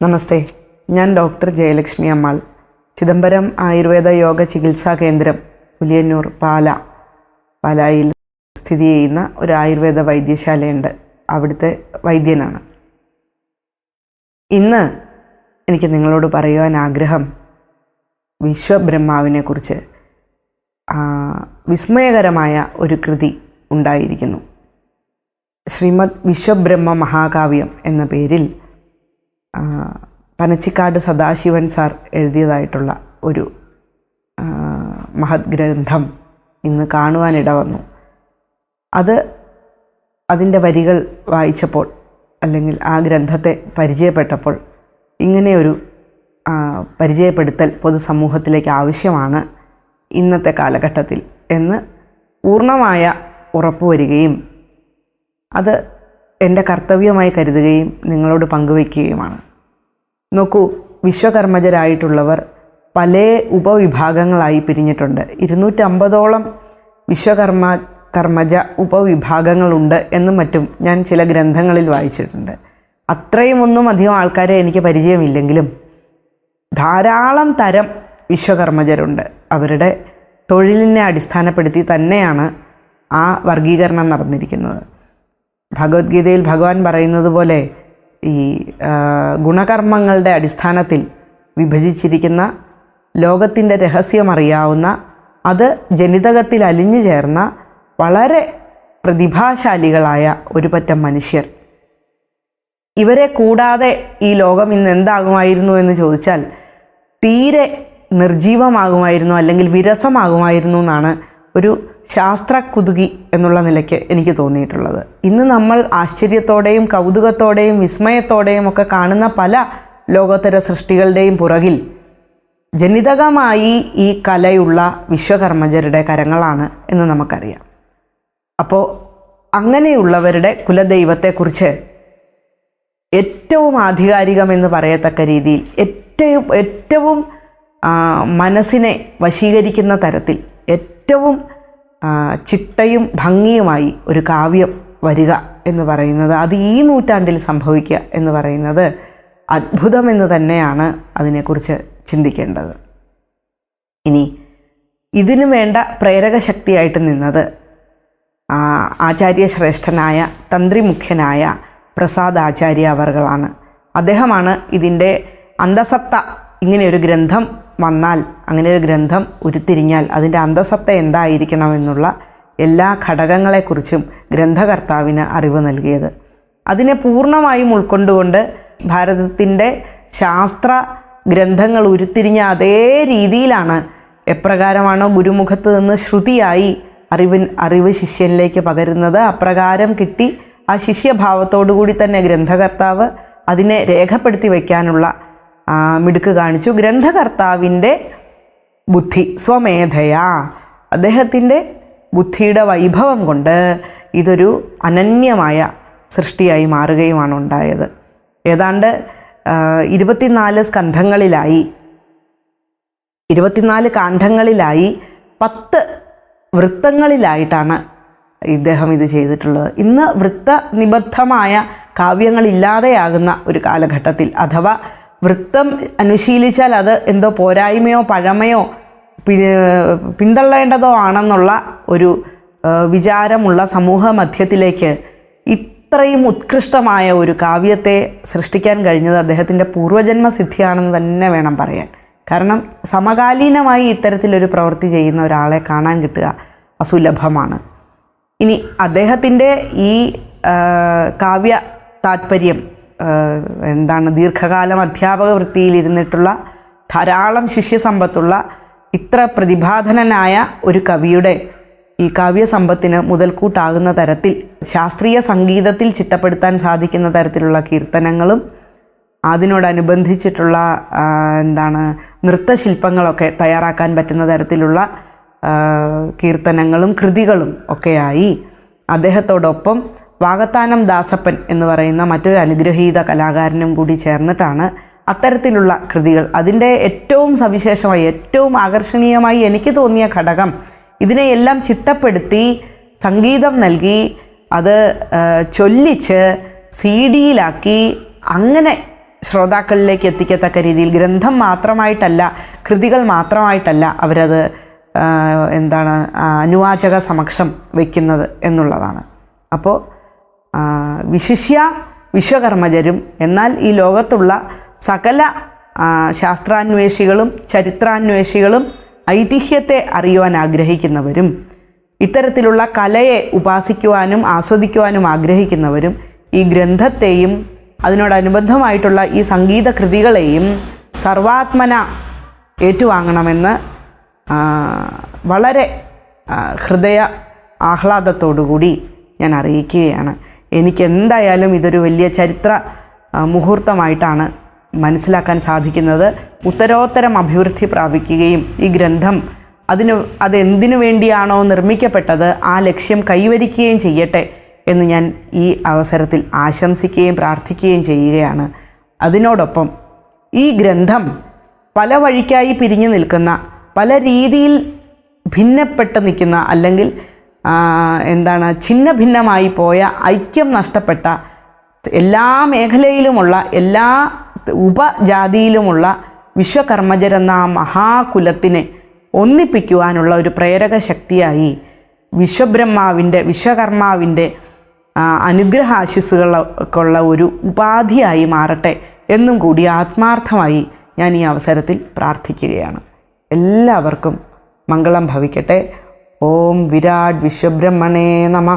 നമസ്തേ ഞാൻ ഡോക്ടർ ജയലക്ഷ്മി അമ്മാൾ ചിദംബരം ആയുർവേദ യോഗ ചികിത്സാ കേന്ദ്രം പുലിയന്നൂർ പാല. പാലായിൽ സ്ഥിതി ചെയ്യുന്ന ഒരു ആയുർവേദ വൈദ്യശാലയുണ്ട്. അവിടുത്തെ വൈദ്യനാണ്. ഇന്ന് എനിക്ക് നിങ്ങളോട് പറയുവാൻ ആഗ്രഹം വിശ്വബ്രഹ്മാവിനെ കുറിച്ച് വിസ്മയകരമായ ഒരു കൃതി ഉണ്ടായിരിക്കുന്നു. ശ്രീമദ് വിശ്വബ്രഹ്മ മഹാകാവ്യം എന്ന പേരിൽ പനച്ചിക്കാട് സദാശിവൻ സാർ എഴുതിയതായിട്ടുള്ള ഒരു മഹത് ഗ്രന്ഥം ഇന്ന് കാണുവാനിട വന്നു. അത് അതിന്റെ വരികൾ വായിച്ചപ്പോൾ അല്ലെങ്കിൽ ആ ഗ്രന്ഥത്തെ പരിചയപ്പെട്ടപ്പോൾ ഇങ്ങനെയൊരു പരിചയപ്പെടുത്തൽ പൊതുസമൂഹത്തിലേക്ക് ആവശ്യമാണ് ഇന്നത്തെ കാലഘട്ടത്തിൽ എന്ന് പൂർണമായ ഉറപ്പ് വരികയും അത് എന്റെ കർത്തവ്യമായി കരുതുകയും നിങ്ങളോട് പങ്കുവയ്ക്കുകയുമാണ്. നോക്കൂ വിശ്വകർമ്മജരായിട്ടുള്ളവർ പല ഉപവിഭാഗങ്ങളായി പിരിഞ്ഞിട്ടുണ്ട്. ഇരുന്നൂറ്റമ്പതോളം വിശ്വകർമ്മ കർമ്മജ ഉപവിഭാഗങ്ങളുണ്ട് എന്നും മറ്റും ഞാൻ ചില ഗ്രന്ഥങ്ങളിൽ വായിച്ചിട്ടുണ്ട്. അത്രയും ഒന്നും അധികം ആൾക്കാരെ എനിക്ക് പരിചയമില്ലെങ്കിലും ധാരാളം തരം വിശ്വകർമ്മജരുണ്ട്. അവരുടെ തൊഴിലിനെ അടിസ്ഥാനപ്പെടുത്തി തന്നെയാണ് ആ വർഗീകരണം നടന്നിരിക്കുന്നത്. ഭഗവത്ഗീതയിൽ ഭഗവാൻ പറയുന്നത് പോലെ ഈ ഗുണകർമ്മങ്ങളുടെ അടിസ്ഥാനത്തിൽ വിഭജിച്ചിരിക്കുന്ന ലോകത്തിന്റെ രഹസ്യമറിയാവുന്ന അത് ജനിതകത്തിൽ അലിഞ്ഞു ചേർന്ന വളരെ പ്രതിഭാശാലികളായ ഒരുപറ്റം മനുഷ്യർ. ഇവരെ കൂടാതെ ഈ ലോകം ഇന്ന് എന്താകുമായിരുന്നു എന്ന് ചോദിച്ചാൽ തീരെ നിർജീവമാകുമായിരുന്നു അല്ലെങ്കിൽ വിരസമാകുമായിരുന്നു എന്നാണ് ഒരു ശാസ്ത്ര കുതുകി എന്നുള്ള നിലയ്ക്ക് എനിക്ക് തോന്നിയിട്ടുള്ളത്. ഇന്ന് നമ്മൾ ആശ്ചര്യത്തോടെയും കൗതുകത്തോടെയും വിസ്മയത്തോടെയും ഒക്കെ കാണുന്ന പല ലോകോത്തര സൃഷ്ടികളുടെയും പുറകിൽ ജനിതകമായി ഈ കലയുള്ള വിശ്വകർമ്മജരുടെ കരങ്ങളാണ് എന്ന് നമുക്കറിയാം. അപ്പോൾ അങ്ങനെയുള്ളവരുടെ കുലദൈവത്തെക്കുറിച്ച് ഏറ്റവും ആധികാരികമെന്ന് പറയത്തക്ക രീതിയിൽ ഏറ്റവും ഏറ്റവും മനസ്സിനെ വശീകരിക്കുന്ന തരത്തിൽ ഏറ്റവും ചിട്ടയും ഭംഗിയുമായി ഒരു കാവ്യം വരിക എന്ന് പറയുന്നത് അത് ഈ നൂറ്റാണ്ടിൽ സംഭവിക്കുക എന്ന് പറയുന്നത് അത്ഭുതമെന്ന് തന്നെയാണ് അതിനെക്കുറിച്ച് ചിന്തിക്കേണ്ടത്. ഇനി ഇതിനു വേണ്ട പ്രേരക ശക്തിയായിട്ട് നിന്നത് ആചാര്യശ്രേഷ്ഠനായ തന്ത്രിമുഖ്യനായ പ്രസാദ് ആചാര്യ അവർകളാണ്. അദ്ദേഹമാണ് ഇതിന്റെ അന്തസത്ത ഇങ്ങനെയൊരു ഗ്രന്ഥം വന്നാൽ അങ്ങനെ ഒരു ഗ്രന്ഥം ഉരുത്തിരിഞ്ഞാൽ അതിന്റെ അന്തസത്ത എന്തായിരിക്കണമെന്നുള്ള എല്ലാ ഘടകങ്ങളെക്കുറിച്ചും ഗ്രന്ഥകർത്താവിന് അറിവ് നൽകിയത്. അതിനെ പൂർണമായും ഉൾക്കൊണ്ടുകൊണ്ട് ഭാരതത്തിന്റെ ശാസ്ത്ര ഗ്രന്ഥങ്ങൾ ഉരുത്തിരിഞ്ഞ അതേ രീതിയിലാണ് എപ്രകാരമാണോ ഗുരുമുഖത്ത് നിന്ന് ശ്രുതിയായി അറിവിൻ അറിവ് ശിഷ്യനിലേക്ക് പകരുന്നത്. അപ്രകാരം കിട്ടി ആ ശിഷ്യഭാവത്തോടുകൂടി തന്നെ ഗ്രന്ഥകർത്താവ് അതിനെ രേഖപ്പെടുത്തി വയ്ക്കാനുള്ള മിടുക്ക് കാണിച്ചു. ഗ്രന്ഥകർത്താവിന്റെ ബുദ്ധി സ്വമേധയാ. അദ്ദേഹത്തിന്റെ ബുദ്ധിയുടെ വൈഭവം കൊണ്ട് ഇതൊരു അനന്യമായ സൃഷ്ടിയായി മാറുകയുമാണ് ഉണ്ടായത്. ഏതാണ്ട് ഇരുപത്തിനാല് സ്കന്ധങ്ങളിലായി ഇരുപത്തിനാല് കാണ്ഡങ്ങളിലായി പത്ത് വൃത്തങ്ങളിലായിട്ടാണ് ഇദ്ദേഹം ഇത് ചെയ്തിട്ടുള്ളത്. ഇന്ന് വൃത്ത നിബദ്ധമായ കാവ്യങ്ങളില്ലാതെയാകുന്ന ഒരു കാലഘട്ടത്തിൽ അഥവാ വൃത്തം അനുശീലിച്ചാൽ അത് എന്തോ പോരായ്മയോ പഴമയോ പിന്തള്ളേണ്ടതോ ആണെന്നുള്ള ഒരു വിചാരമുള്ള സമൂഹ മധ്യത്തിലേക്ക് ഇത്രയും ഉത്കൃഷ്ടമായ ഒരു കാവ്യത്തെ സൃഷ്ടിക്കാൻ കഴിഞ്ഞത് അദ്ദേഹത്തിന്റെ പൂർവജന്മ സിദ്ധിയാണെന്ന് തന്നെ വേണം പറയാൻ. കാരണം സമകാലീനമായി ഇത്തരത്തിലൊരു പ്രവൃത്തി ചെയ്യുന്ന ഒരാളെ കാണാൻ കിട്ടുക അസുലഭമാണ്. ഇനി അദ്ദേഹത്തിന്റെ ഈ കാവ്യ താത്പര്യം എന്താണ് ദീർഘകാലം അധ്യാപക വൃത്തിയിലിരുന്നിട്ടുള്ള ധാരാളം ശിഷ്യസമ്പത്തുള്ള ഇത്ര പ്രതിഭാധനനായ ഒരു കവിയുടെ ഈ കാവ്യസമ്പത്തിന് മുതൽക്കൂട്ടാകുന്ന തരത്തിൽ ശാസ്ത്രീയ സംഗീതത്തിൽ ചിട്ടപ്പെടുത്താൻ സാധിക്കുന്ന തരത്തിലുള്ള കീർത്തനങ്ങളും അതിനോടനുബന്ധിച്ചിട്ടുള്ള എന്താണ് നൃത്തശില്പങ്ങളൊക്കെ തയ്യാറാക്കാൻ പറ്റുന്ന തരത്തിലുള്ള കീർത്തനങ്ങളും കൃതികളും ഒക്കെയായി. അദ്ദേഹത്തോടൊപ്പം വാകത്താനം ദാസപ്പൻ എന്ന് പറയുന്ന മറ്റൊരു അനുഗ്രഹീത കലാകാരനും കൂടി ചേർന്നിട്ടാണ് അത്തരത്തിലുള്ള കൃതികൾ. അതിന്റെ ഏറ്റവും സവിശേഷമായി ഏറ്റവും ആകർഷണീയമായി എനിക്ക് തോന്നിയ ഘടകം ഇതിനെയെല്ലാം ചിട്ടപ്പെടുത്തി സംഗീതം നൽകി അത് ചൊല്ലിച്ച് സി ഡിയിലാക്കി അങ്ങനെ ശ്രോതാക്കളിലേക്ക് എത്തിക്കത്തക്ക രീതിയിൽ ഗ്രന്ഥം മാത്രമായിട്ടല്ല കൃതികൾ മാത്രമായിട്ടല്ല അവരത് എന്താണ് അനുവാചക സമക്ഷം വയ്ക്കുന്നത് എന്നുള്ളതാണ്. അപ്പോൾ വിശിഷ്യ വിശ്വകർമ്മജരും. എന്നാൽ ഈ ലോകത്തുള്ള സകല ശാസ്ത്രാന്വേഷികളും ചരിത്രാന്വേഷികളും ഐതിഹ്യത്തെ അറിയുവാൻ ആഗ്രഹിക്കുന്നവരും ഇത്തരത്തിലുള്ള കലയെ ഉപാസിക്കുവാനും ആസ്വദിക്കുവാനും ആഗ്രഹിക്കുന്നവരും ഈ ഗ്രന്ഥത്തെയും അതിനോടനുബന്ധമായിട്ടുള്ള ഈ സംഗീത കൃതികളെയും സർവാത്മന ഏറ്റുവാങ്ങണമെന്ന് വളരെ ഹൃദയ ആഹ്ലാദത്തോടുകൂടി ഞാൻ അറിയിക്കുകയാണ്. എനിക്ക് എന്തായാലും ഇതൊരു വലിയ ചരിത്ര മുഹൂർത്തമായിട്ടാണ് മനസ്സിലാക്കാൻ സാധിക്കുന്നത്. ഉത്തരോത്തരം അഭിവൃദ്ധി പ്രാപിക്കുകയും ഈ ഗ്രന്ഥം അതിന് അതെന്തിനു വേണ്ടിയാണോ നിർമ്മിക്കപ്പെട്ടത് ആ ലക്ഷ്യം കൈവരിക്കുകയും ചെയ്യട്ടെ എന്ന് ഞാൻ ഈ അവസരത്തിൽ ആശംസിക്കുകയും പ്രാർത്ഥിക്കുകയും ചെയ്യുകയാണ്. അതിനോടൊപ്പം ഈ ഗ്രന്ഥം പല വഴിക്കായി പിരിഞ്ഞു നിൽക്കുന്ന പല രീതിയിൽ ഭിന്നപ്പെട്ട് നിൽക്കുന്ന അല്ലെങ്കിൽ എന്താണ് ഛിന്ന ഭിന്നമായി പോയ ഐക്യം നഷ്ടപ്പെട്ട എല്ലാ മേഖലയിലുമുള്ള എല്ലാ ഉപജാതിയിലുമുള്ള വിശ്വകർമ്മജരെന്ന മഹാകുലത്തിനെ ഒന്നിപ്പിക്കുവാനുള്ള ഒരു പ്രേരക ശക്തിയായി വിശ്വബ്രഹ്മാവിന്റെ വിശ്വകർമാവിന്റെ ആ, അനുഗ്രഹാശിസ്സുകളൊക്കെയുള്ള ഒരു ഉപാധിയായി മാറട്ടെ എന്നും കൂടി ആത്മാർത്ഥമായി ഞാൻ ഈ അവസരത്തിൽ പ്രാർത്ഥിക്കുകയാണ്. എല്ലാവർക്കും മംഗളം ഭവിക്കട്ടെ. ഓം വിരാട് വിശ്വബ്രഹ്മണേ നമ.